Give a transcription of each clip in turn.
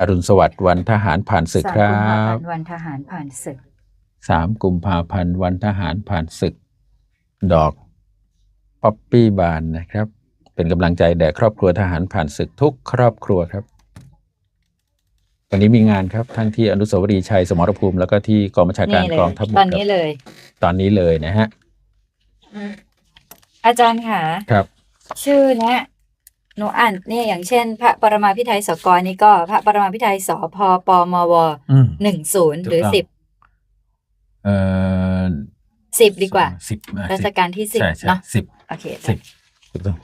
อรุณสวัสดิ์วันทหารผ่านศึกสามครักุมภาพับนธ์วันทหารผ่านศึก สามกุมภาพันธ์วันทหารผ่านศึก ดอกป๊อปปี้บานนะครับ เป็นกำลังใจแด่ครอบครัวทหารผ่านศึกทุกครอบครัวครับวันนี้มีงานครับทั้งที่อนุสาวรีย์ชัยสมรภูมิ แล้วก็ที่กองบัญชาการนี่เลยกองทัพบกตอนคนี้รับเลย ตอนนี้เลยนะฮะอาจารย์ค่ะ ครับ ชื่อเนี้ย หนูอ่านเนี่ยอย่างเช่น พระปรมาภิไธยสกรนี่ก็พระปรมาภิไธยสพปมวอืมหนึ่งศูนย์ถูกหรือต้องสิบเอ่อสิบดีกว่า สิบอะรัชสิบกาลที่สิบใช่ใช่เนาะสิบโอเคสิบถูกต้อง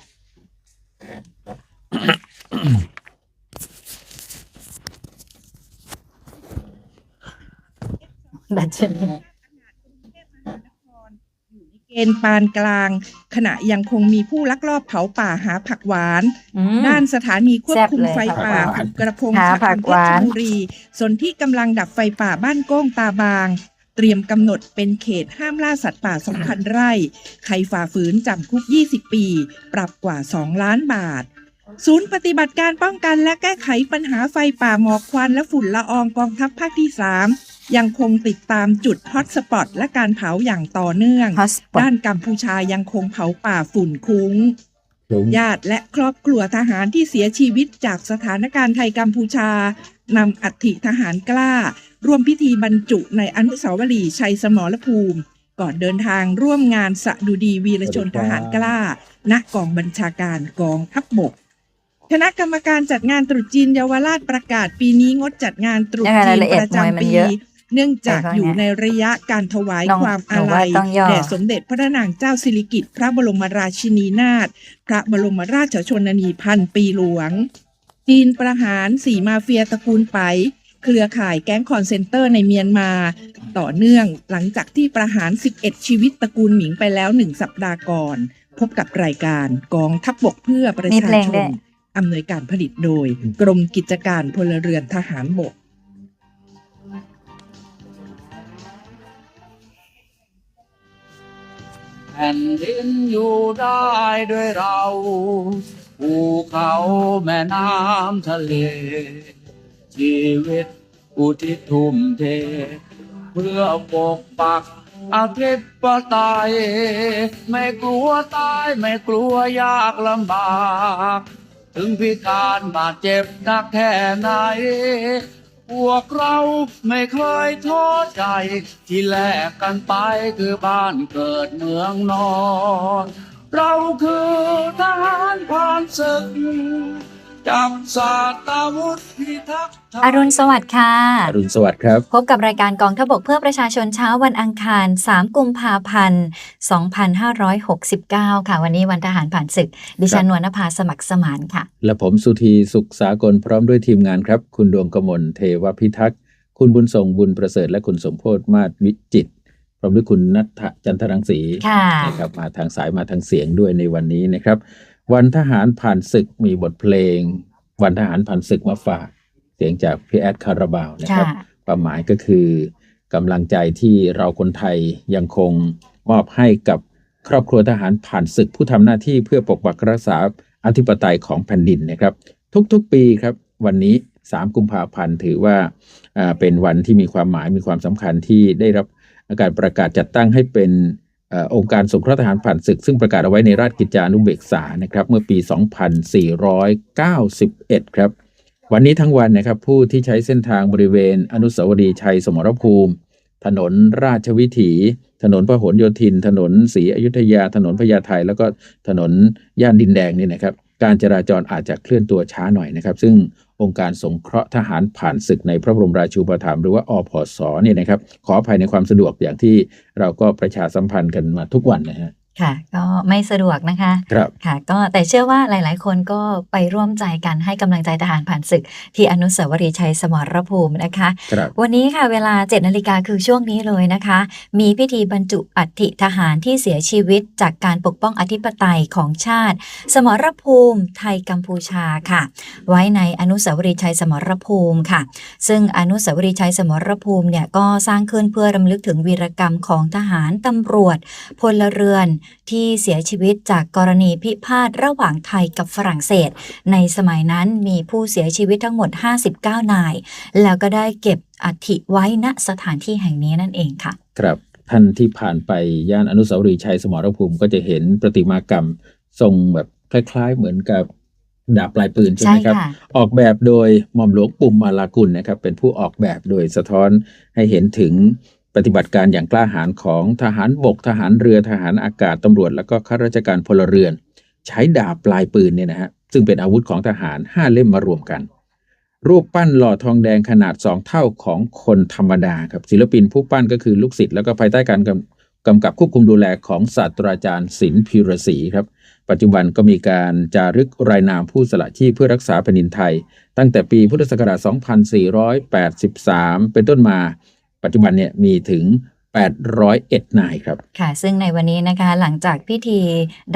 ดัชนี เกณฑ์ปานกลาง ขณะยังคงมีผู้ลักลอบเผาป่าหาผักหวานอืมด้านสถานีควบคุมแซ่บเลยไฟป่าผักหวานหุบกระพงหาผักหวานเพชรบุรีส่วนที่กำลังดับไฟป่าบ้านโก้งตาบาง เตรียมกำหนดเป็นเขตห้ามล่าสัตว์ป่า 2,000 ไร่ ใครฝ่าฝืนจำคุก 20 ปี ปรับกว่า 2 ล้านบาทศูนย์ปฏิบัติการป้องกันและแก้ไขปัญหาไฟป่าหมอกควันและฝุ่นละอองกองทัพภาคที่ 3 ยังคงติดตามจุดฮอตสปอตและการเผาอย่างต่อเนื่องฮอสปอด้าตนกัมพูชายังคงเผาป่าฝุ่นคุ้งลุงญาติและครอบครัวทหารที่เสียชีวิตจากสถานการณ์ไทยกัมพูชานำอัฐิทหารกล้า ร่วมพิธีบรรจุในอนุสาวรีย์ชัยสมรภูมิ ก่อนเดินทางร่วมงานสะดุดีวีรชนทหารกล้า ณกองบัญชาการกองทัพบกคณะกรรมการจัดงานตรุษจีนเยาวราชประกาศปีนี้งดจัดงานตรุษยังไงจีรายนละเอียปดระมวยมันจำปี เยอะเนื่องจากแต่ก็อยู่เนี่ยในระยะการถวายต้องความหนูอาว่าลัยต้องย่อแด่สมเด็จพระนางเจ้าสิริกิติ์พระบรมราชินีนาถพระบรมราชชนนีพันปีหลวง จีนประหารสีมาเฟียตระกูลไปเครือข่ายแก๊งคอนเซนเตอร์ในเมียนมา ต่อเนื่องหลังจากที่ประหาร 11 ชีวิตตระกูลหมิงไปแล้วหนึ่งสัปดาห์ก่อน พบกับรายการกองทัพบกเพื่อประมีชาเพลงชด้วยนอำนวยการผลิตโดย กรมกิจการพลเรือนทหารบก แผ่นดินอยู่ได้ด้วยเราภูเขาแม่น้ำทะเล ชีวิตอุทิศทุ่มเท เพื่อปกปักอาทิตย์ปไตยไม่กลัวตายไม่กลัวยากลำบาก ถึงพิการบาดเจ็บนักแค่ไหน พวกเราไม่เคยท้อใจ ที่แลกกันไปคือบ้านเกิดเมืองนอน เราคือทหารผ่านศึกจับสาตาวุธพิทักษ์ อรุณสวัสดิ์ค่ะ อรุณสวัสดิ์ครับ พบกับรายการกองทพบกเพื่อประชาชนเช้าวันอังคาร 3 กุมภาพันธ์ 2569 ค่ะ วันนี้วันทหารผ่านศึก ดิฉันนวลนภาสมัครสมานค่ะ และผมสุธีสุขสากลพร้อมด้วยทีมงานครับ คุณดวงกมลเทวพิทักษ์ คุณบุญส่งบุญประเสริฐ และคุณสมโพธมาศวิจิตรพร้อมด้วยคุณนัทจันทรังสีค่ะนะครับมาทางสายมาทางเสียงด้วยในวันนี้นะครับ วันทหารผ่านศึกมีบทเพลง วันทหารผ่านศึกมาฝาก เสียงจากพี่แอดคาราบาวนะครับค่ะความหมายก็คือกำลังใจที่เราคนไทยยังคงมอบให้กับครอบครัวทหารผ่านศึกผู้ทำหน้าที่เพื่อปกปักรักษาอธิปไตยของแผ่นดินนะครับ ทุกๆปีครับ วันนี้ 3 กุมภาพันธ์ถือว่าอ่าเป็นวันที่มีความหมายมีความสำคัญที่ได้รับการประกาศจัดตั้งให้เป็นเอ่อองค์การสงเคราะห์ทหารผ่านศึก ซึ่งประกาศเอาไว้ในราชกิจจานุเบกษานะครับ เมื่อปี 2491 ครับ วันนี้ทั้งวันนะครับผู้ที่ใช้เส้นทางบริเวณอนุสาวรีย์ชัยสมรภูมิ ถนนราชวิถี ถนนพหลโยธิน ถนนศรีอยุธยา ถนนพญาไทแล้วก็ถนนย่านดินแดงนี่นะครับ การจราจรอาจจะเคลื่อนตัวช้าหน่อยนะครับ ซึ่งองค์การสงเคราะห์ทหารผ่านศึกในพระบรมราชูปถัมภ์หรือว่าอพสเนี่ยนะครับ ขออภัยในความสะดวกอย่างที่เราก็ประชาสัมพันธ์กันมาทุกวันนะฮะ ค่ะ ก็ไม่สะดวกนะคะครับค่ะ ก็แต่เชื่อว่าหลาย ๆ คนก็ไปร่วมใจกันให้กำลังใจทหารผ่านศึก ที่อนุสาวรีย์ชัยสมรภูมินะคะครับวันนี้ค่ะเวลา7นาฬิกาคือช่วงนี้เลยนะคะ มีพิธีบรรจุอัฐิทหารที่เสียชีวิตจากการปกป้องอธิปไตยของชาติ สมรภูมิ ไทยกัมพูชาค่ะ ไว้ในอนุสาวรีย์ชัยสมรภูมิค่ะ ซึ่งอนุสาวรีย์ชัยสมรภูมิเนี่ยก็สร้างขึ้นเพื่อรำลึกถึงวีรกรรมของทหารตำรวจ พลเรือนที่เสียชีวิตจากกรณีพิพาทระหว่างไทยกับฝรั่งเศส ในสมัยนั้นมีผู้เสียชีวิตทั้งหมด 59 นาย แล้วก็ได้เก็บอัฐิไว้ณสถานที่แห่งนี้นั่นเองค่ะ ครับท่านที่ผ่านไปย่านอนุสาวรีย์ชัยสมรภูมิก็จะเห็นประติมากรรมทรงแบบคล้ายๆเหมือนกับดาบปลายปืนใช่ไหมครับค่ะออกแบบโดยหม่อมหลวงปุ่มมาลากุลนะครับ เป็นผู้ออกแบบโดยสะท้อนให้เห็นถึง ปฏิบัติการอย่างกล้าหาญของทหารบก ทหารเรือทหารอากาศตำรวจ แล้วก็ข้าราชการพลเรือน ใช้ดาบปลายปืนเนี่ยนะฮะซึ่งเป็นอาวุธของทหารห้าเล่มมารวมกัน รูปปั้นหล่อทองแดงขนาดสองเท่าของคนธรรมดาครับศิลปินผู้ปั้นก็คือลูกศิษย์แล้วก็ภายใต้การกำกำกับควบคุมดูแลของศาสตราจารย์ศิลป์พิรศรีครับปัจจุบันก็มีการจารึกรายนามผู้สละชีพเพื่อรักษาแผ่นดินไทย ตั้งแต่ปีพุทธศักราช 2483 เป็นต้นมา ปัจจุบันเนี่ยมีถึง 801 นายครับ ค่ะ ซึ่งในวันนี้นะคะหลังจากพิธี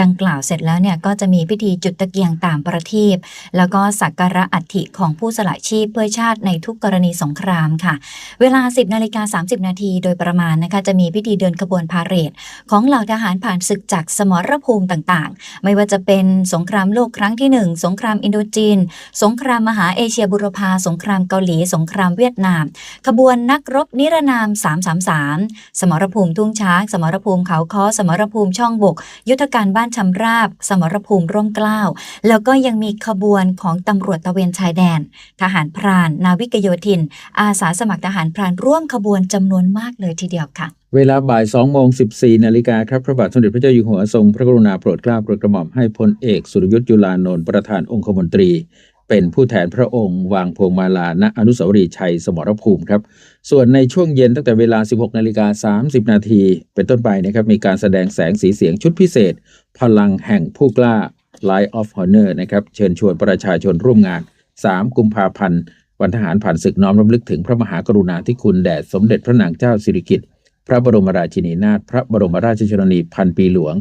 ดังกล่าวเสร็จแล้วเนี่ย ก็จะมีพิธีจุดตะเกียงตามประทีปแล้วก็สักการะอัฐิของผู้สละชีพเพื่อชาติในทุกกรณีสงครามค่ะ เวลา 10นาฬิกา30 นาทีโดยประมาณนะคะ จะมีพิธีเดินขบวนพาเหรดของเหล่าทหารผ่านศึกจากสมรภูมิต่างๆ ไม่ว่าจะเป็นสงครามโลกครั้งที่ 1 สงครามอินโดจีน สงครามมหาเอเชียบุรพาสงครามเกาหลี สงครามเวียดนาม ขบวนนักรบนิรนาม 333สมรภูมิทุ่งช้าง สมรภูมิเขาค้อสมรภูมิช่องบก ยุทธการบ้านชำราบ สมรภูมิร่มเกล้า แล้วก็ยังมีขบวนของตำรวจตะเวนชายแดน ทหารพราน นาวิกโยธิน อาสาสมัครทหารพรานร่วมขบวนจำนวนมากเลยทีเดียวค่ะเวลาบ่าย2โมง14 นาฬิกาครับ พระบาทสมเด็จพระเจ้าอยู่หัวทรงพระกรุณาโปรดเกล้าโปรดกระหม่อมให้พลเอกสุรยุทธ์จุลานนท์ประธานองคมนตรี เป็นผู้แทนพระองค์ วางพวงมาลาณอนุสาวรีย์ชัยสมรภูมิครับ ส่วนในช่วงเย็นตั้งแต่เวลา 16นาฬิกา30 นาที เป็นต้นไปนะครับ มีการแสดงแสงสีเสียงชุดพิเศษ พลังแห่งผู้กล้า Light of Honor นะครับ เชิญชวนประชาชนร่วมงาน 3 กุมภาพันธ์ วันทหารผ่านศึกน้อมรำลึกถึงพระมหากรุณาธิคุณแด่สมเด็จพระนางเจ้าสิริกิติ์พระบรมราชินีนาถพระบรมราชชนนีพันปีหลวง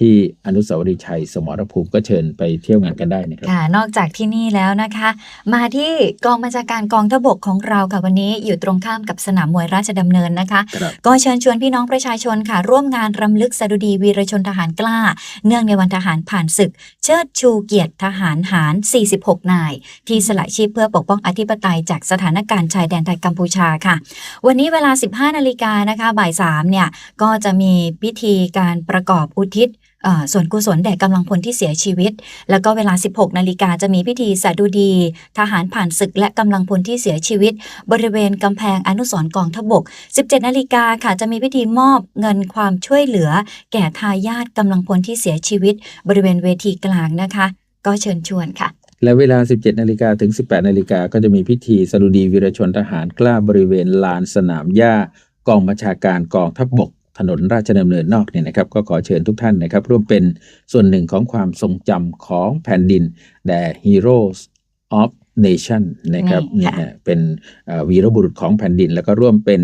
ที่อนุสาวรีย์ชัย สมรภูมิก็เชิญไปเที่ยวงานกันได้นะครับค่ะ นอกจากที่นี่แล้วนะคะ มาที่กองบัญชาการกองทพบกของเราค่ะวันนี้อยู่ตรงข้ามกับสนามมวยราชดำเนินนะคะครับก็เชิญชวนพี่น้องประชาชนค่ะ ร่วมงานรำลึกสดุดีวีรชนทหารกล้า เนื่องในวันทหารผ่านศึก เชิดชูเกียรติทหารหาร 46 นาย ที่สละชีพเพื่อปกป้องอธิปไตยจากสถานการณ์ชายแดนไทยกัมพูชาค่ะ วันนี้เวลา 15 นาฬิกานะคะบ่าย3เนี่ยก็จะมีพิธีการประกอบอุทิศเอ่อ ส่วนกุศลแด่กำลังพลที่เสียชีวิต แล้วก็เวลา 16 นาฬิกาจะมีพิธีสดุดี ทหารผ่านศึกและกำลังพลที่เสียชีวิต บริเวณกำแพงอนุสรกองทบก 17 นาฬิกาค่ะจะมีพิธีมอบเงินความช่วยเหลือ แก่ทายาทกำลังพลที่เสียชีวิต บริเวณเวทีกลางนะคะ ก็เชิญชวนค่ะและเวลา 17 นาฬิกาถึง 18 นาฬิกาก็จะมีพิธีสดุดีวีรชนทหารกล้าบริเวณลานสนามหญ้ากองบัญชาการกองทัพบก ถนนราชดำเนินนอกเนี่ยนะครับ ก็ขอเชิญทุกท่านนะครับ ร่วมเป็นส่วนหนึ่งของความทรงจำของแผ่นดินแด่ Heroes of Nation นะครับนี่เนี่ยค่ะเป็นเอ่อวีรบุรุษของแผ่นดิน แล้วก็ร่วมเป็น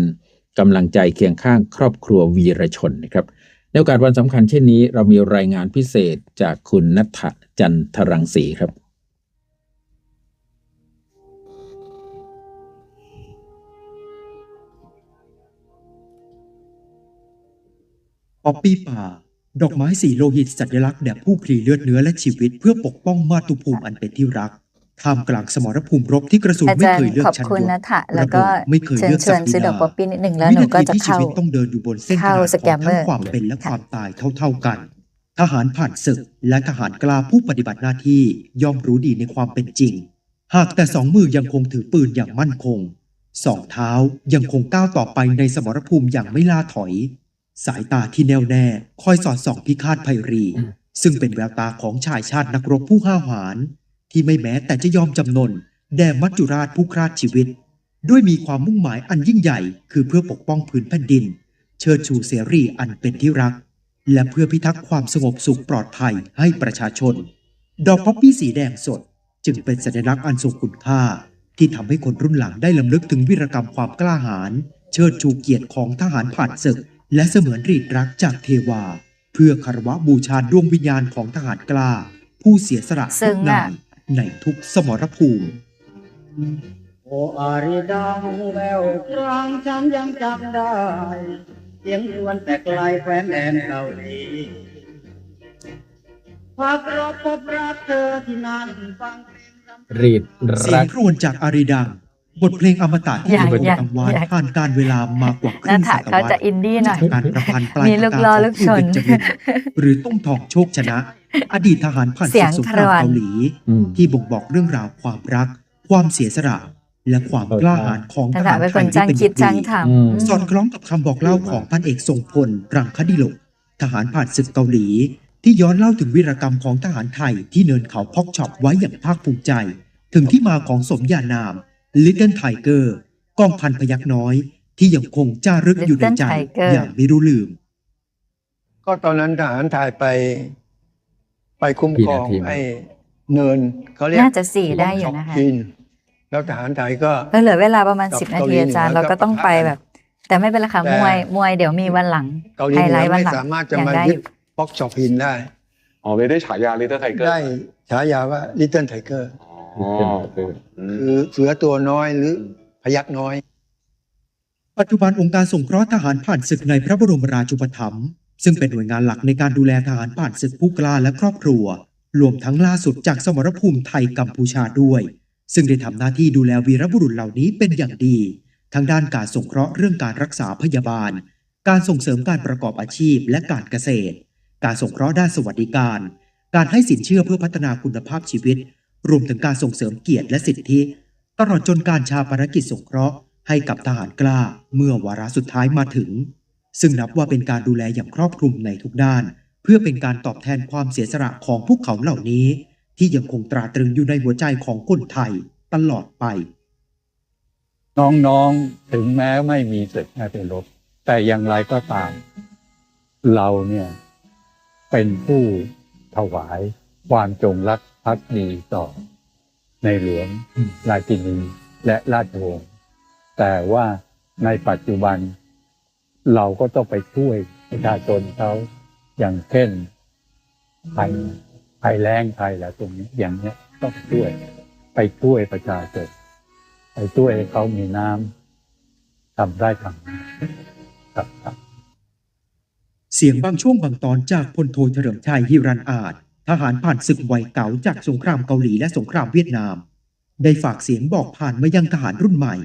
กำลังใจเคียงข้างครอบครัววีรชนนะครับในโอกาสวันสำคัญเช่นนี้ เรามีรายงานพิเศษจากคุณนัทธจันทรังสีครับ ป๊อปปี้ป่า ดอกไม้สีโลหิตสัญลักษณ์แด่ผู้พลีเลือดเนื้อและชีวิตเพื่อปกป้องมาตุภูมิอันเป็นที่รักท่ามกลางสมรภูมิรบที่กระสุนอาไม่จารเคยย์เลือกขอบชั้นคุณยศนะทะแล้วก็ระเบิดไม่เคยเชิญเลือกชวนศักดินาซื้อดอกป๊อปปี้นิดหนึ่งแล้วหนูวิาก็ทีจะที่ชีเข้าวิตต้องเดินอยู่บนเส้นเข้าทางสขแกองมเมอทั้ร์งความเป็นและค่ะความตายเท่าๆกัน ทหารผ่านศึกและทหารกล้าผู้ปฏิบัติหน้าที่ย่อมรู้ดีในความเป็นจริง หากแต่สองมือยังคงถือปืนอย่างมั่นคง สองเท้ายังคงก้าวต่อไปในสมรภูมิอย่างไม่ล่าถอย สายตาที่แน่วแน่คอยสอดส่องพิฆาตภัยรี ซึ่งเป็นแววตาของชายชาตินักรบผู้ห้าวหาญที่ไม่แม้แต่จะยอมจำนน แด่มัจจุราชผู้คราดชีวิต ด้วยมีความมุ่งหมายอันยิ่งใหญ่ คือเพื่อปกป้องพื้นแผ่นดิน เชิดชูเสรีอันเป็นที่รัก และเพื่อพิทักษ์ความสงบสุขปลอดภัยให้ประชาชน ดอกป๊อปปี้สีแดงสด จึงเป็นสัญลักษณ์อันทรงคุณค่า ที่ทำให้คนรุ่นหลังได้ลำลึกถึงวีรกรรมความกล้าหาญเชิดชูเกียรติของทหารผ่านศึก และเสมือนรีดรักจากเทวา เพื่อคารวะบูชาดวงวิญญาณของทหารกล้า ผู้เสียสละซึ้ทุกงนาอะยในทุกสมรภูมิโออาริดังแววครางฉันยังจำได้เสียงรวนแต่ไกลแคว้นแดนเกาหลีพากรบพบรักเธอที่นั่นฟังเพลงรำรีดเสียรังกครวญจากอารีดัง บทเพลงอมตะที่อยากเป็นอยากกังวานอยากผ่านการเวลามากกว่าคนัรึ่นงทะศตเขาวรรจะษอินดี้หน่อยจากการประพันธ์ปลายมีลูกล้อลูกชนปากกาของครูเบญจวิทย์หรือตุ้มทองโชคชนะ อดีตทหารผ่านเสียงศึกสงครามครวญเกาหลีอืมที่บ่งบอกเรื่องราวความรัก ความเสียสละและความกล้าหาญของนัทนทะหารเป็นไทคนยจ้างที่คิดเป็นจ้างดีทำอืมสอดคล้องกับคำบอกเล่าของพันเอกทรงพลรังคดิโลกทหารผ่านศึกเกาหลี ที่ย้อนเล่าถึงวีรกรรมของทหารไทยที่เนินเขาพอกช็อปไว้อย่างภาคภูมิใจ ถึงที่มาของสมญานาม Little Tiger กองพันพยักน้อย ที่ยังคงจารึกอยู่ในใจ Little Tiger อย่างไม่รู้ลืม ก็ตอนนั้นทหารไทยไป ไปคุ้มครองกี่นาทีไอ้เนินเขาเรียกน่าจะสี่ได้อยู่นะคะจีนแล้วทหารไทยก็แล้วเหลือเวลาประมาณกับสิบนาเกาหลีทีอาจารย์เหนือเราก็ต้องไปแบบ แต่ไม่เป็นไรค่ะแต่มวยมวยเดี๋ยวมีวันหลังเกาหลีไฮเหไลนือท์วันไม่หลังสามารถจะยังมาได้ยึอดยู่พ็อกชอพินได้อ๋อเลยได้ฉายา Little Tiger ได้ฉายาว่า Little Tiger อ๋ ออืมคือเสือตัวน้อยหรือพยักน้อย ปัจจุบันองค์การสงเคราะห์ทหารผ่านศึกในพระบรมราชูปถัมภ์ซึ่งเป็นหน่วยงานหลักในการดูแลทหารผ่านศึกผู้กล้าและครอบครัว รวมทั้งล่าสุดจากสมรภูมิไทยกัมพูชาด้วย ซึ่งได้ทำหน้าที่ดูแลวีรบุรุษเหล่านี้เป็นอย่างดี ทั้งด้านการสงเคราะห์เรื่องการรักษาพยาบาล การส่งเสริมการประกอบอาชีพและการเกษตร การสงเคราะห์ด้านสวัสดิการ การให้สินเชื่อเพื่อพัฒนาคุณภาพชีวิต รวมถึงการส่งเสริมเกียรติและสิทธิ ตลอดจนการชาปนกิจสงเคราะห์ให้กับทหารกล้าเมื่อวาระสุดท้ายมาถึง ซึ่งนับว่าเป็นการดูแลอย่างครอบคลุมในทุกด้าน เพื่อเป็นการตอบแทนความเสียสละของพวกเขาเหล่านี้ ที่ยังคงตราตรึงอยู่ในหัวใจของคนไทยตลอดไป น้องๆถึงแม้ไม่มีศึกไม่เป็นรบ แต่อย่างไรก็ตาม เราเนี่ยเป็นผู้ถวายความจงรัก ภักดีต่อ ในหลวงราชินีและราชวงศ์แต่ว่าในปัจจุบัน เราก็ต้องไปช่วยประชาชนเขาอย่างเช่นภัยภัยแล้งภัยอะไรตรงนี้อย่างเนี้ยต้องช่วย ไปช่วยประชาชนไปช่วยให้เขามีน้ำทำได้ทำนาครับครับเสียงบางช่วงบางตอนจากพลโทเฉลิมชัยฮิรันอาจ ทหารผ่านศึกวัยเก่าจากสงครามเกาหลีและสงครามเวียดนาม ได้ฝากเสียงบอกผ่านมายังทหารรุ่นใหม่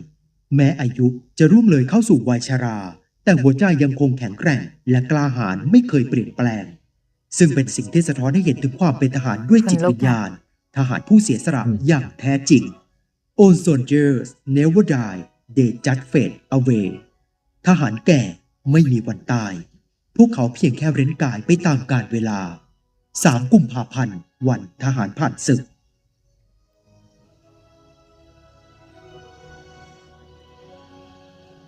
แม้อายุจะร่วงเลยเข้าสู่วัยชรา แต่หัวใจยังคงแข็งแกร่ง และกล้าหาญไม่เคยเปลี่ยนแปลง ซึ่งเป็นสิ่งที่สะท้อนให้เห็นถึงความเป็นทหารด้วยจิตวิญญาณ ทหารผู้เสียสละอย่างแท้จริง All soldiers never die they just fade away ทหารแก่ไม่มีวันตาย พวกเขาเพียงแค่เร้นกายไปตามกาลเวลา 3 กุมภาพันธ์ วันทหารผ่านศึก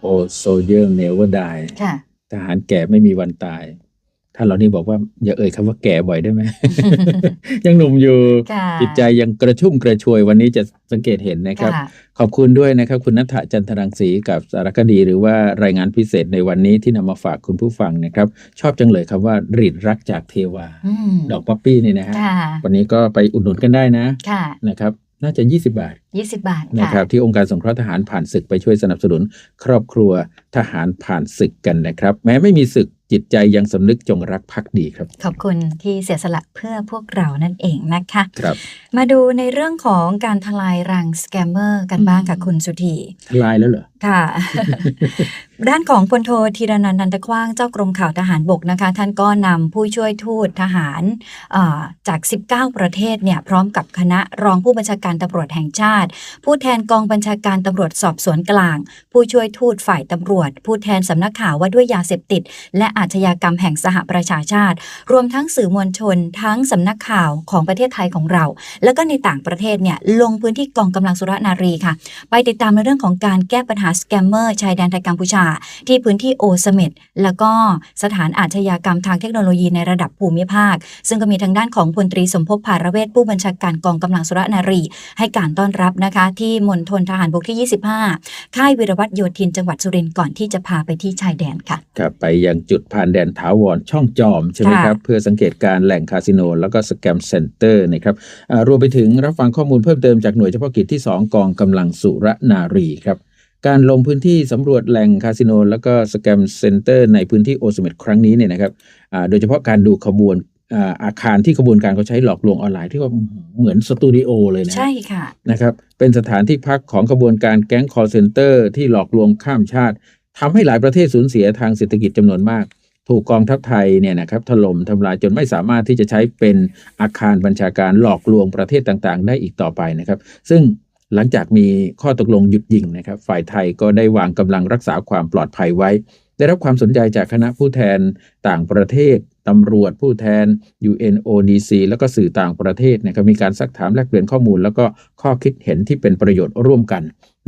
โอโซเยอร์เนวดายค่ะ ทหารแก่ไม่มีวันตาย ท่านเหล่านี้บอกว่าอย่าเอ่ยคำว่าแก่บ่อยได้ไหมยังหนุ่มอยู่ค่ะจิตใจยังกระชุ่มกระชวยวันนี้จะสังเกตเห็นนะครับค่ะขอบคุณด้วยนะครับ คุณนัทธจันทรังสีกับสารคดี หรือว่ารายงานพิเศษในวันนี้ที่นำมาฝากคุณผู้ฟังนะครับ ชอบจังเลยครับว่ารีดรักจากเทวาอืมดอกป๊อปปี้นี่นะฮะค่ะวันนี้ก็ไปอุดหนุนกันได้นะค่ะนะครับน่าจะ 20 บาทยี่สิบบาทนะคค่ะรับที่องค์การสงเคราะห์ทหารผ่านศึกไปช่วยสนับสนุน ครอบครัวทหารผ่านศึกกันนะครับ แม้ไม่มีศึก จิตใจยังสำนึกจงรักภักดีครับ ขอบคุณที่เสียสละเพื่อพวกเรานั่นเองนะคะครับ มาดูในเรื่องของการทลายรังสแกมเมอร์กันบ้างค่ะคุณสุธีทลายแล้วเหรอ ค่ะ ด้านของพลโทธีรนันท์นันตกว้างเจ้ากรมข่าวทหารบกนะคะ ท่านก็นำผู้ช่วยทูตทหารจาก 19 ประเทศเนี่ยพร้อมกับคณะรองผู้บัญชาการตำรวจแห่งชาติ ผู้แทนกองบัญชาการตำรวจสอบสวนกลาง ผู้ช่วยทูตฝ่ายตำรวจ ผู้แทนสำนักข่าวว่าด้วยยาเสพติด และอาชญากรรมแห่งสหประชาชาติ รวมทั้งสื่อมวลชน ทั้งสำนักข่าวของประเทศไทยของเรา แล้วก็ในต่างประเทศเนี่ยลงพื้นที่กองกำลังสุรนารีค่ะ ไปติดตามในเรื่องของการแก้ปัญหาสแกมเมอร์ชายแดนไทยกัมพูชา ที่พื้นที่โอเสเม็ดแล้วก็สถานอาชญากรรมทางเทคโนโลยีในระดับภูมิภาค ซึ่งก็มีทางด้านของพลตรีสมภพภารเวศผู้บัญชาการกองกำลังสุรนารี ให้การต้อนรับนะคะที่มณฑลทหารบกที่ 25 ค่ายวิรวัตโยธินจังหวัดสุรินทร์ก่อนที่จะพาไปที่ชายแดนค่ะครับไปยังจุดผ่านแดนถาวรช่องจอมใช่ไหมค่ะครับเพื่อสังเกตการแหล่งคาสิโนแล้วก็สแกมเซ็นเตอร์นะครับอ่ารวมไปถึงรับฟังข้อมูลเพิ่มเติมจากหน่วยเฉพาะกิจที่ 2 กองกำลังสุรนารีครับ การลงพื้นที่สำรวจแหล่งคาสิโนแล้วก็สแกมเซ็นเตอร์ในพื้นที่โอสเมดครั้งนี้เนี่ยนะครับอ่าโดยเฉพาะการดูขบวนอ่าอาคารที่กระบวนการเขาใช้หลอกลวงออนไลน์ที่ว่าเหมือนสตูดิโอเลยนะใช่ค่ะนะครับเป็นสถานที่พักของขบวนการแก๊งคอร์เซนเตอร์ที่หลอกลวงข้ามชาติทำให้หลายประเทศสูญเสียทางเศรษฐกิจจำนวนมาก ถูกกองทัพไทยเนี่ยนะครับถล่มทำลายจนไม่สามารถที่จะใช้เป็นอาคารบัญชาการหลอกลวงประเทศต่างๆ ได้อีกต่อไปนะครับ ซึ่ง หลังจากมีข้อตกลงหยุดยิงนะครับ ฝ่ายไทยก็ได้วางกำลังรักษาความปลอดภัยไว้ ได้รับความสนใจจากคณะผู้แทนต่างประเทศตำรวจผู้แทน UNODC แล้วก็สื่อต่างประเทศนะครับมีการซักถามแลกเปลี่ยนข้อมูล แล้วก็ข้อคิดเห็นที่เป็นประโยชน์ร่วมกัน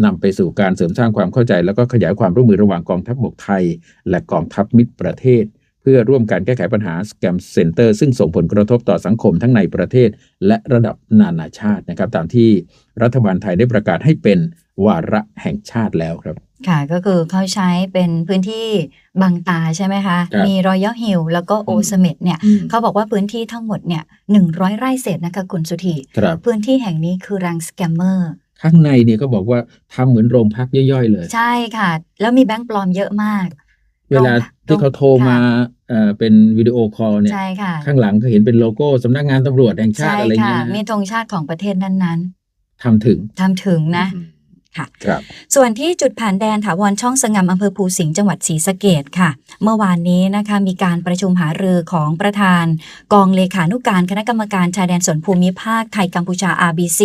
นำไปสู่การเสริมสร้างความเข้าใจ แล้วก็ขยายความร่วมมือระหว่างกองทัพบกไทย และกองทัพมิตรประเทศ เพื่อร่วมการแก้ไขปัญหา Scam Center ซึ่งส่งผลกระทบต่อสังคมทั้งในประเทศ และระดับนานาชาตินะครับ ตามที่รัฐบาลไทยได้ประกาศให้เป็นวาระแห่งชาติแล้วครับค่ะก็คือเขาใช้เป็นพื้นที่บางตาใช่ไหมคะครับมีรอยัลฮิลแล้วก็โออืมเสเมดเนี่ยเขาบอกว่าพื้นที่ทั้งหมดเนี่ยหนึ่งร้อยไร่เศษนะคะคุณสุธีครับพื้นที่แห่งนี้คือรังสแกมเมอร์ข้างในเนี่ยก็บอกว่าทำเหมือนโรงพักย่อยๆเลย ใช่ค่ะ แล้วมีแบงค์ปลอมเยอะมาก เวลาที่เขาโทรมา เอ่อเป็นวิดีโอคอลเนี่ยใช่ค่ะข้างหลังก็เห็นเป็นโลโก้สำนักงานตำรวจแห่งชาใช่ติอะไรค่ะเงี้ยมีธงชาติของประเทศนั้นทำถึงๆทำถึงนะอืม ค่ะครับส่วนที่จุดผ่านแดนถาวรช่องสงามอำเภอภูสิงห์จังหวัดศรีสะเกดค่ะ เมื่อวานนี้นะคะมีการประชุมหารือของประธาน กองเลขานุการคณะกรรมการชายแดนส่วนภูมิภาคไทยกัมพูชา RBC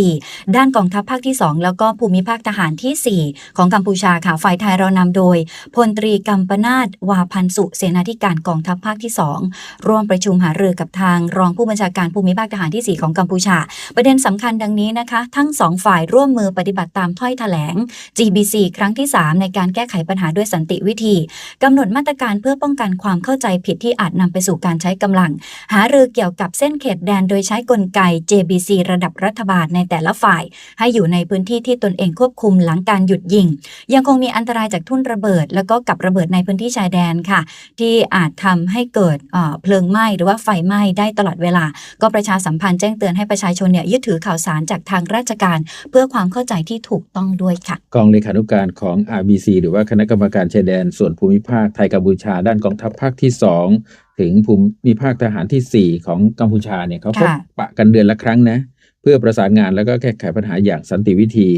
ด้านกองทัพภาคที่ 2 แล้วก็ภูมิภาคทหารทีสี่4 ของกัมพูชาค่ะฝ่ายไทยเรานำโดยพลตรีกัมปนาตวาพันสุเสนาธิการกองทัพภาคที่ 2 ร่วมประชุมหารือกับทางรองผู้บัญชาการภูมิภาคทหารที่ 4 ของกัมพูชา ประเด็นสำคัญดังนี้นะคะ ทั้งสองฝ่ายร่วมมือปฏิบัติตามถ้อยแถลง GBC ครั้งที่ 3 ในการแก้ไขปัญหาด้วยสันติวิธีกำหนดมาตรการเพื่อป้องกันความเข้าใจผิดที่อาจนำไปสู่การใช้กำลัง หารือเกี่ยวกับเส้นเขตแดนโดยใช้กลไก JBC ระดับรัฐบาลในแต่ละฝ่าย ให้อยู่ในพื้นที่ที่ตนเองควบคุมหลังการหยุดยิง ยังคงมีอันตรายจากทุ่นระเบิด แล้วก็กับระเบิดในพื้นที่ชายแดนค่ะ ที่อาจทำให้เกิดเอ่อเพลิงไหม้หรือว่าไฟไหม้ได้ตลอดเวลา ก็ประชาสัมพันธ์แจ้งเตือนให้ประชาชนเนี่ยยึดถือข่าวสารจากทางราชการ เพื่อความเข้าใจที่ถูกต้องด้วยค่ะ กองเลขานุการของ RBC หรือว่าคณะกรรมการชายแดนส่วนภูมิภาคไทยกัมพูชา ด้านกองทัพภาคที่ 2 ถึงภูมิภาคทหารทีสี่4 ของกัมพูชาเนี่ยเขาพบค่ะปะกันเดือนละครั้งนะ เพื่อประสานงานแล้วก็แก้ไขปัญหาอย่างสันติวิธี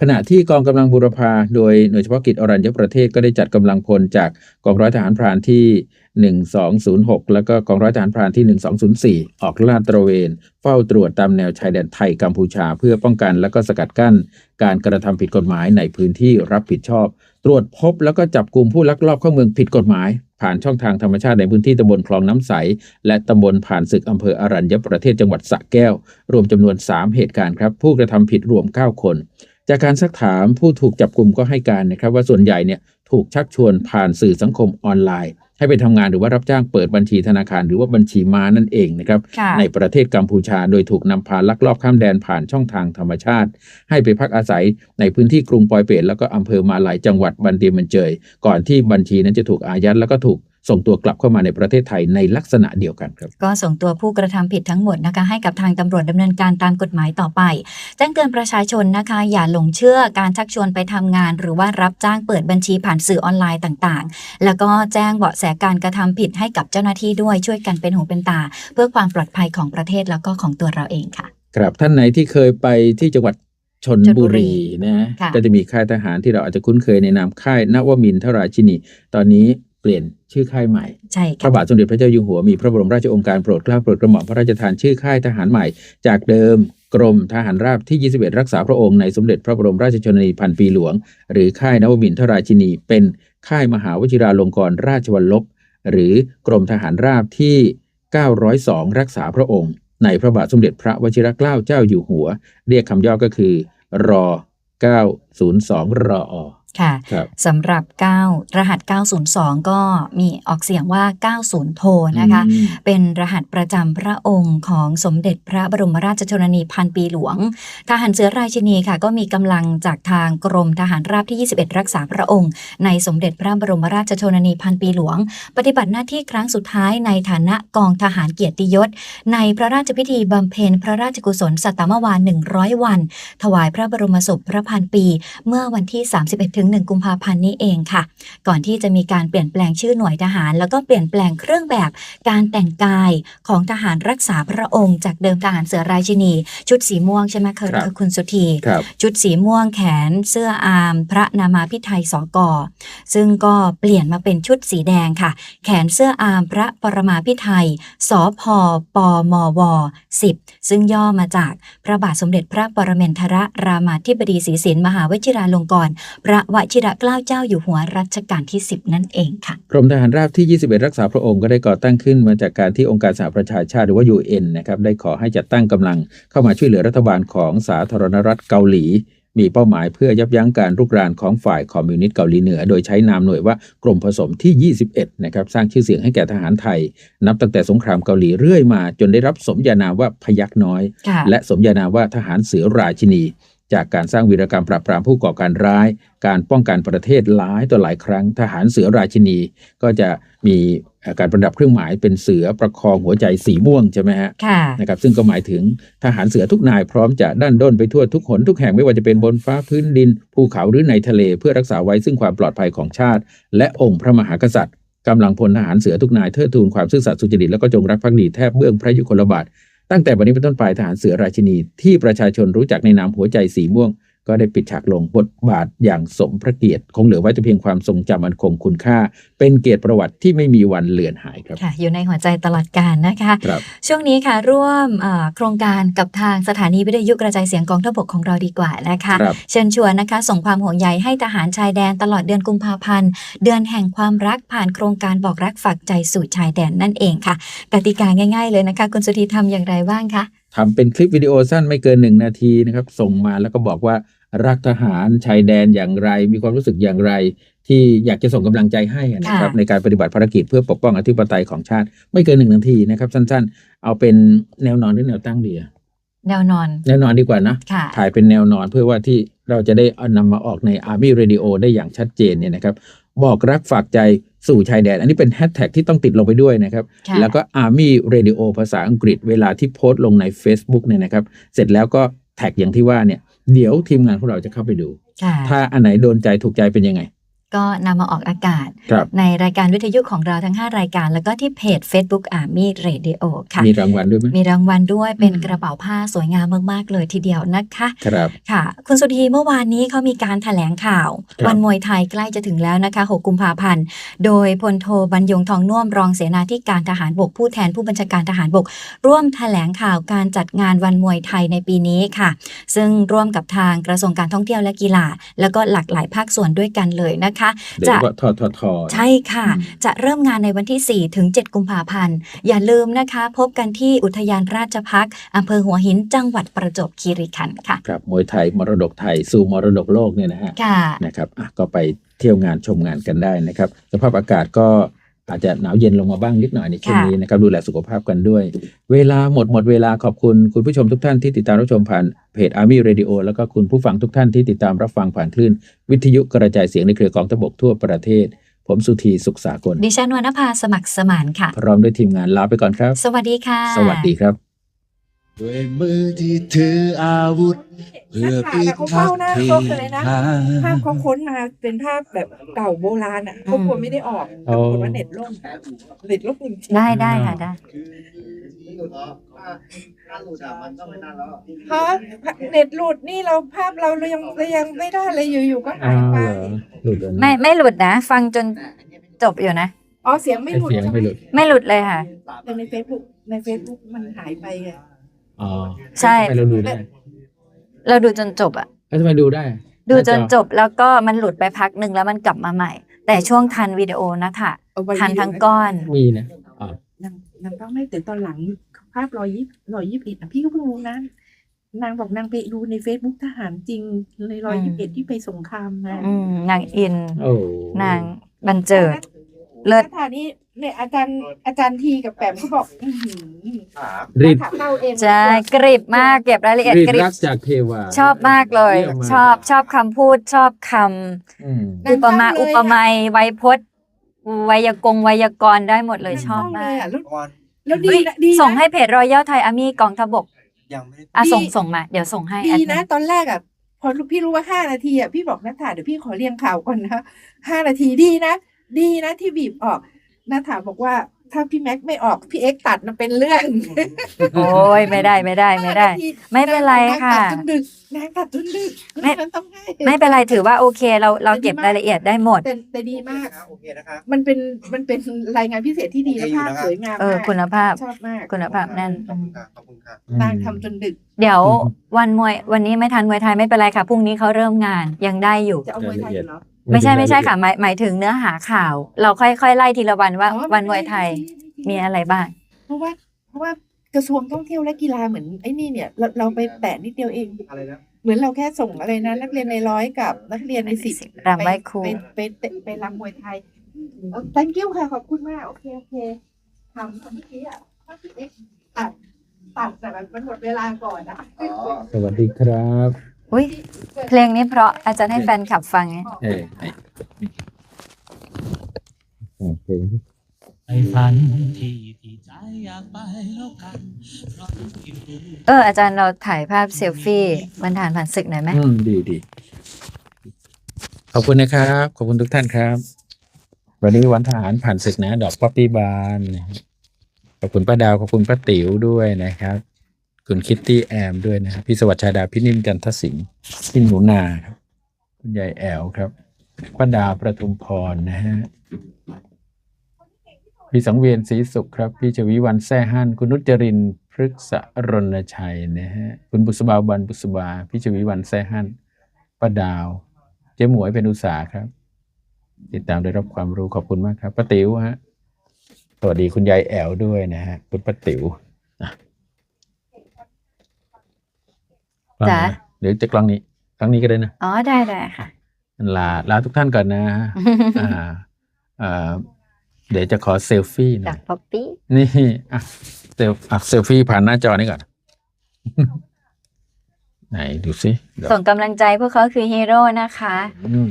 ขณะที่กองกำลังบูรพาโดยหน่วยเฉพาะกิจอรัญญประเทศก็ได้จัดกำลังพลจากกองร้อยทหารพรานที่ 1206 แล้วก็กองร้อยทหารพรานที่ 1204 ออกลาดตระเวน เฝ้าตรวจตามแนวชายแดนไทยกัมพูชา เพื่อป้องกันและก็สกัดกั้น การกระทำผิดกฎหมายในพื้นที่รับผิดชอบ ตรวจพบแล้วก็จับกลุ่มผู้ลักลอบเข้าเมืองผิดกฎหมาย ผ่านช่องทางธรรมชาติในพื้นที่ตำบลคลองน้ำใส และตำบลผ่านศึกอำเภออรัญญประเทศจังหวัดสระแก้ว รวมจำนวน 3 เหตุการณ์ครับ ผู้กระทำผิดรวม 9 คน จากการซักถามผู้ถูกจับกลุ่มก็ให้การนะครับว่าส่วนใหญ่เนี่ย ถูกชักชวนผ่านสื่อสังคมออนไลน์ ให้ไปทำงานหรือว่ารับจ้างเปิดบัญชีธนาคาร หรือว่าบัญชีม้านั่นเองนะครับค่ะในประเทศกัมพูชาโดยถูกนำพาลักลอบข้ามแดนผ่านช่องทางธรรมชาติ ให้ไปพักอาศัยในพื้นที่กรุงปอยเปตแล้วก็อำเภอมาลายจังหวัดบันเตียมันเจยก่อนที่บัญชีนั้นจะถูกอายัดแล้วก็ถูก ส่งตัวกลับเข้ามาในประเทศไทยในลักษณะเดียวกันครับ ก็ส่งตัวผู้กระทำผิดทั้งหมดนะคะให้กับทางตำรวจดำเนินการตามกฎหมายต่อไปแจ้งเตือนประชาชนนะคะ อย่าหลงเชื่อการชักชวนไปทำงาน หรือว่ารับจ้างเปิดบัญชีผ่านสื่อออนไลน์ต่างๆ แล้วก็แจ้งเบาะแสการกระทำผิดให้กับเจ้าหน้าที่ด้วยช่วยกันเป็นหูเป็นตา เพื่อความปลอดภัยของประเทศแล้วก็ของตัวเราเองค่ะ ครับท่านไหนที่เคยไปที่จังหวัดชนบุรีนะค่ะก็จะมีค่ายทหารที่เราอาจจะคุ้นเคยในนามค่ายนวมินทราชินี ตอนนี้ เปลี่ยนชื่อค่ายใหม่ใช่พค่ะระบาทสมเด็จพระเจ้าอยู่หัวมีพระบรมราชโองการโปรดเกล้าโปรดกระหม่อมพระราชทานชื่อค่ายทหารใหม่ จากเดิมกรมทหารราบที่ 21 รักษาพระองค์ในสมเด็จพระบรมราชชนนีพันปีหลวง หรือค่ายนวมินทราชินี เป็นค่ายมหาวชิราลงกรณราชวัลลบหรือกรมทหารราบที่ 902 รักษาพระองค์ ในพระบาทสมเด็จพระวชิรเกล้าเจ้าอยู่หัว เรียกคำย่อก็คือรอ902รอ ค่ะครับสำหรับ 9 รหัส 902 ก็มีออกเสียงว่า 90 โทนะคะอืมเป็นรหัสประจำพระองค์ของสมเด็จพระบรมราชชนนีพันปีหลวง ทหารเสือราชินีค่ะก็มีกำลังจากทางกรมทหารราบที่ 21 รักษาพระองค์ ในสมเด็จพระบรมราชชนนีพันปีหลวง ปฏิบัติหน้าที่ครั้งสุดท้ายในฐานะกองทหารเกียรติยศ ในพระราชพิธีบำเพ็ญพระราชกุศลสัตตมวาน100 วัน ถวายพระบรมศพพระพันปี เมื่อวันที่ 31ถึงง 1 กุมภาพันธ์นี้เองค่ะ ก่อนที่จะมีการเปลี่ยนแปลงชื่อหน่วยทหาร แล้วก็เปลี่ยนแปลงเครื่องแบบการแต่งกายของทหารรักษาพระองค์ จากเดิมทหารเสือราชินี ชุดสีม่วงใช่ไหมคะครับคุณสุธีครับชุดสีม่วงแขน เสื้ออาม พระนามาพิไทยสกซึ่งก็เปลี่ยนมาเป็นชุดสีแดงค่ะ แขนเสื้ออามพระปรมาพิไทยสพปมว10 ซึ่งย่อมาจากพระบาทสมเด็จพระปรเมนทรรามาธิบดีศรีสินมหาวชิราลงกรณพระวชิระเกล้าเจ้าอยู่หัวรัชกาลที่ 10 นั่นเองค่ะกรมทหารราบที่ 21 รักษาพระองค์ก็ได้ก่อตั้งขึ้นมาจากการที่องค์การสหประชาชาติหรือว่า UN นะครับได้ขอให้จัดตั้งกำลังเข้ามาช่วยเหลือรัฐบาลของสาธารณรัฐเกาหลี มีเป้าหมายเพื่อยับยั้งการรุกรานของฝ่ายคอมมิวนิสต์เกาหลีเหนือ โดยใช้นามหน่วยว่ากรมผสมที่ 21 นะครับสร้างชื่อเสียงให้แก่ทหารไทย นับตั้งแต่สงครามเกาหลีเรื่อยมา จนได้รับสมญานามว่าพยักน้อยค่ะและสมญานามว่าทหารเสือราชินี จากการสร้างวีรกรรมปราบปรามผู้ก่อการร้าย การป้องกันประเทศหลายต่อหลายครั้ง ทหารเสือราชินี ก็จะมีเอ่อการประดับเครื่องหมายเป็นเสือประคองหัวใจสีม่วงใช่ไหมฮะค่ะนะครับซึ่งก็หมายถึงทหารเสือทุกนายพร้อมจะด้านด้นไปทั่วทุกหนทุกแห่งไม่ว่าจะเป็นบนฟ้าพื้นดิน ภูเขาหรือในทะเลเพื่อรักษาไว้ซึ่งความปลอดภัยของชาติ และองค์พระมหากษัตริย์กำลังพลทหารเสือทุกนายเทิดทูนความซื่อสัตย์สุจริตและก็จงรักภักดีแทบเบื้องพระยุคลบาท ตั้งแต่วันนี้เป็นต้นไปทหารเสือราชินีที่ประชาชนรู้จักในนามหัวใจสีม่วง ก็ได้ปิดฉากลงบทบาทอย่างสมพระเกียรติ คงเหลือไว้แต่เพียงความทรงจำอันคงคุณค่า เป็นเกียรติประวัติที่ไม่มีวันเลือนหายครับค่ะอยู่ในหัวใจตลอดกาลนะคะครับช่วงนี้ค่ะร่วมเอ่อโครงการกับทางสถานีวิทยุกระจายเสียงกองทัพบกของเราดีกว่านะคะครับเชิญชวนนะคะ ส่งความห่วงใยให้ทหารชายแดนตลอดเดือนกุมภาพันธ์เดือนแห่งความรักผ่านโครงการบอกรักฝากใจสู่ชายแดนนั่นเองค่ะกติกาง่าย ๆ เลยนะคะ คุณสุธีทำอย่างไรบ้างคะ ทำเป็นคลิปวิดีโอสั้นไม่เกินหนึ่งนาทีนะครับ ส่งมาแล้วก็บอกว่ารักทหารชายแดนอย่างไร มีความรู้สึกอย่างไร ที่อยากจะส่งกำลังใจให้นะครับค่ะในการปฏิบัติภารกิจเพื่อปกป้องอธิปไตยของชาติ ไม่เกินหนึ่งนาทีนะครับ สั้นๆ เอาเป็นแนวนอนหรือแนวตั้งดีอะ แนวนอน แนวนอนดีกว่านะค่ะถ่ายเป็นแนวนอนเพื่อว่าที่เราจะได้เอานำมาออกใน Army Radio ได้อย่างชัดเจนเนี่ยนะครับบอกรักฝากใจสู่ชายแดน อันนี้เป็นแฮชแท็กที่ต้องติดลงไปด้วยนะครับค่ะแล้วก็ Army Radio ภาษาอังกฤษเวลาที่โพสต์ลงใน Facebook เนี่ยนะครับ เสร็จแล้วก็แท็กอย่างที่ว่าเนี่ย เดี๋ยวทีมงานของเราจะเข้าไปดูค่ะถ้าอันไหนโดนใจถูกใจเป็นยังไง ก็นำมาออกอากาศครับในรายการวิทยุของเราทั้ง 5 รายการ แล้วก็ที่เพจ Facebook Army Radio ค่ะ มีรางวัลด้วยไหมมีรางวัลด้วยเป็นอืมกระเป๋าผ้าสวยงามมาก ๆ เลยทีเดียวนะคะครับค่ะ คุณสุธีเมื่อวานนี้เขามีการถแถลงข่าวครับวันมวยไทยใกล้จะถึงแล้วนะคะ 6 กุมภาพันธ์ โดยพลโทบรรยงทองน่วมรองเสนาธิการทหารบกผู้แทนผู้บัญชาการทหารบก ร่วมถแถลงข่าวการจัดงานวันมวยไทยในปีนี้ค่ะ ซึ่งร่วมกับทางกระทรวงการท่องเที่ยวและกีฬา แล้วก็หลากหลายภาคส่วนด้วยกันเลยนะคะเดี๋ยวก็ทอทอทอใช่ค่ะ จะเริ่มงานในวันที่ 4 ถึง 7 กุมภาพันธ์ อย่าลืมนะคะ พบกันที่อุทยานราชพักษ์อำเภอหัวหินจังหวัดประจวบคีรีขันธ์ค่ะ ครับ มวยไทยมรดกไทยสู่มรดกโลกเนี่ยนะฮะ ค่ะ นะครับอะก็ไปเที่ยวงานชมงานกันได้นะครับ สภาพอากาศก็ อาจจะหนาวเย็นลงมาบ้างนิดหน่อยในช่วงค่ะนี้นะครับดูแลสุขภาพกันด้วย เวลาหมดหมดเวลาขอบคุณคุณผู้ชมทุกท่านที่ติดตามรับชมผ่านเพจ Army Radio แล้วก็คุณผู้ฟังทุกท่านที่ติดตามรับฟังผ่านคลื่น วิทยุกระจายเสียงในเครือกองทพบกทั่วประเทศ ผมสุธีสุขสากล ดิฉันวรรณภาสมัครสมานค่ะ พร้อมด้วยทีมงานลาไปก่อนครับ สวัสดีค่ะ สวัสดีครับ ด้วยมือที่ถืออาวุธ เพื่อปิดทักทีภาพเขาค้นมาเป็นภาพแบบเก่าโบราณอะเขากลัวไม่ได้ออกอ๋อปรากฏว่าเน็ตล่มเน็ตล่มจริงๆได้ได้ค่ะได้เพราะเน็ตหลุดนี่เราภาพเราเรายังเรายังไม่ได้เลยอยู่ๆก็หายไปหลุดแล้วนะไม่ไม่หลุดนะ ฟังจนจบอยู่นะอ๋อเสียงไม่ไอ้หลุดเสียงไม่หลุดไม่หลุดเลยค่ะแต่ในเฟซบุ๊กในเฟซบุ๊กมันหายไปไง อ๋อใช่ ทำไมเราดูได้เราดูจนจบอะแล้วทำไมดูได้ดูจนจบแล้วก็มันหลุดไปพักหนึ่งแล้วมันกลับมาใหม่ แต่ช่วงทันวิดีโอนะคะเอาไว้ทันทั้งก้อน มีนะอ๋อนางนางต้องไม่แต่ตอนหลังภาพรอยยิบรอยยิบเอ็ดอะพี่ก็เพิ่งรู้นะนางบอกนางไปดูในเฟซบุ๊กทหารจริงในรอยยิบเอ็ดที่ไปสงครามมาอืมนางอิน โอ้นางบันเจิด เลิศสถานีเนี่ยอาจารย์อาจารย์ทีกับแปมเขาบอกอื้อหือรีดถามเข้าเองใช่กริบมากเก็บรายละเอียดรีดกริบรักจากเทวา ชอบมากเลย เยี่ยมมาก ชอบชอบคำพูดชอบคอืมำอุปมาอุปไมยไวยพจน์ไวยากงไวยากรณ์ได้หมดเลยชอบมากเลยอะแล้วแล้วดีเฮ้ยนะดีนะ ส่งให้เพจรอยัลไทยอาร์มี่กองทพบกยังไม่ได้อะดี ส่งส่งมา เดี๋ยวส่งให้ดีแอดมินะ ตอนแรกอะพพอพี่รู้ว่าห้านาทีอะพี่บอกนัทธาเดี๋ยวพี่ขอเรียงข่าวก่อนนะห้านาทีดีนะ ดีนะที่บีบออกนัทธาบอกว่าถ้าพี่แม็กไม่ออกพี่เอ็กซ์ตัดนะเป็นเรื่องโอ้ยไม่ได้ไม่ได้ไม่ได้ห้านาทีไม่เป็นไรนางค่ะตัดจนดึกนางตัดจนดึกไม่นางต้องให้ไม่เป็นไรถือว่าโอเคเราเราเก็บรายละเอียดได้หมดแต่แต่ดีมากโอเคนะครับมันเป็นมันเป็นรายงานพิเศษที่ดีและภาพสวยงามเออมากคุณภาพชอบมากคุณภาพแน่นขอบคุณครับขอบคุณครับนางทำจนดึก เดี๋ยววันมวยวันนี้ไม่ทันมวยไทยไม่เป็นไรค่ะพรุ่งนี้เขาเริ่มงานยังได้อยู่จะเอามวยไทยอยู่เหรอ ไม่ใช่ไม่ใช่ค่ะหมายหมายถึงเนื้อหาข่าว เราค่อยๆไล่ทีละวันว่าอ๋อวันมวยไทยมีอะไรบ้าง เพราะว่าเพราะว่ากระทรวงท่องเที่ยวและกีฬาเหมือนไอ้นี่เนี่ยเราเราไปแตะนิดเดียวเอง อะไรนะ เหมือนเราแค่ส่งอะไรนะ นักเรียนในร้อยกับนักเรียนในสิบรำไหว้ครู ไปไปไปไปรำมวยไทยเออ thank you ค่ะขอบคุณมาก โอเคโอเคทำทำเมื่อกี้อะถ้าพี่เอ็กซ์ตัดตัดแต่แบบมันหมดเวลาก่อนอะสวัสดีครับ อุ้ยเพลงนี้เพราะอาจารย์ให้แฟนคลับฟังไงเออไอ้โอเคไปฝันที่ที่ใจอยากไปแล้วกันเพราะที่รู้เออ อาจารย์เราถ่ายภาพเซลฟี่บรรทานผ่านศึกหน่อยไหมอืมดีดีขอบคุณนะครับ ขอบคุณทุกท่านครับ วันนี้วันทหารผ่านศึกนะ ดอกป๊อปปี้บานนะครับขอบคุณป้าดาว ขอบคุณป้าติ๋วด้วยนะครับ คุณคิตตี้แอมด้วยนะครับพี่สวัสดิ์ชาดาพี่นิ่มจันทสิงห์พี่หนูนาครับคุณยายแอลครับป้าดาวประทุมพรนะฮะพี่สังเวียนศรีสุขครับ พี่ชวีวันแซ่ฮั่นคุณนุจจรินทร์พฤกษรณชัยนะฮะคุณบุษบาบันบุษบา พี่ชวีวันแซ่ฮั่นป้าดาว เจ๊หมวยเป็นอุตสาครับ ติดตามได้รับความรู้ขอบคุณมากครับป้าติ๋วฮะสวัสดีคุณยายแอลด้วยนะฮะคุณป้าติ๋ว อะกล้องไหนจ๋าหรือจะกล้องนี้ครั้งนี้ก็ได้นะอ๋อได้ได้ค่ะลาลาทุกท่านก่อนนะอ่าอ่าเดี๋ยวจะขอเซลฟี่หน่จาอกยป๊อปปี้นี่อะเซลอะเซลฟี่ผ่านหน้าจอนี้ก่อน ไหนดูสิเดี๋ยวส่งกำลังใจพวกเขาคือฮีโร่นะคะอืม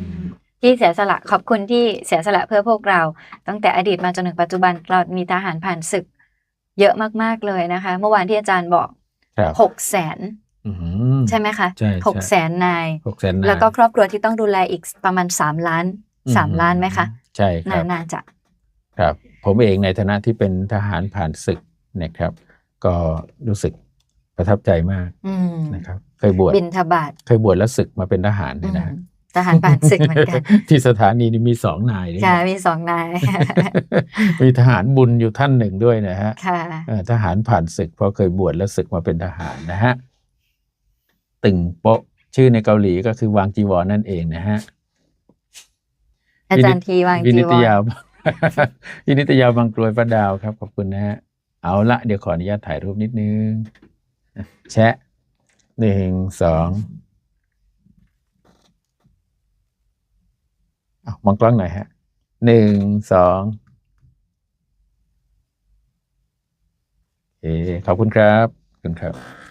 ที่เสียสละขอบคุณที่เสียสละเพื่อพวกเรา ตั้งแต่อดีตมาจนถึงปัจจุบันเรามีทหารผ่านศึก เยอะมาก ๆ เลยนะคะ เมื่อวานที่อาจารย์บอกครับหกแสนอืม ใช่ไหมคะใช่ใช่หกแสนนายหกแสนนาย แล้วก็ครอบครัวที่ต้องดูแลอีกประมาณสามล้านสามล้านไหมคะ ใช่คน่ารับน่าจะ ครับ ผมเองในฐานะที่เป็นทหารผ่านศึกนะครับ ก็รู้สึกประทับใจมากอืมนะครับ เคยบวชบินทบาทเคยบวชแล้วศึกมาเป็นทหารเนี่ยนะฮะอืมทหารผ่านศึกเหมือนกัน ที่สถานีนี้มีสองนายด้วยค่ะนะมีสองนาย มีทหารบุญอยู่ท่านหนึ่งด้วยนะฮะค่ะเอ่อทหารผ่านศึกเพราะเคยบวชแล้วศึกมาเป็นทหารนะฮะ ตึงโป๊ะชื่อในเกาหลีก็คือวางจีวรนั่นเองนะฮะอาจารย์ทีวางวิจีนิวตรยาวินิตยาบางกรวยป้าดาวครับ ขอบคุณนะฮะเอาละเดี๋ยวขออนุญาตถ่ายรูปนิดนึงนะแชะหนึ่งสองอาวมองกล้องหน่อยฮะหนึ่งสองโอเคขอบคุณครับ ขอบคุณครับ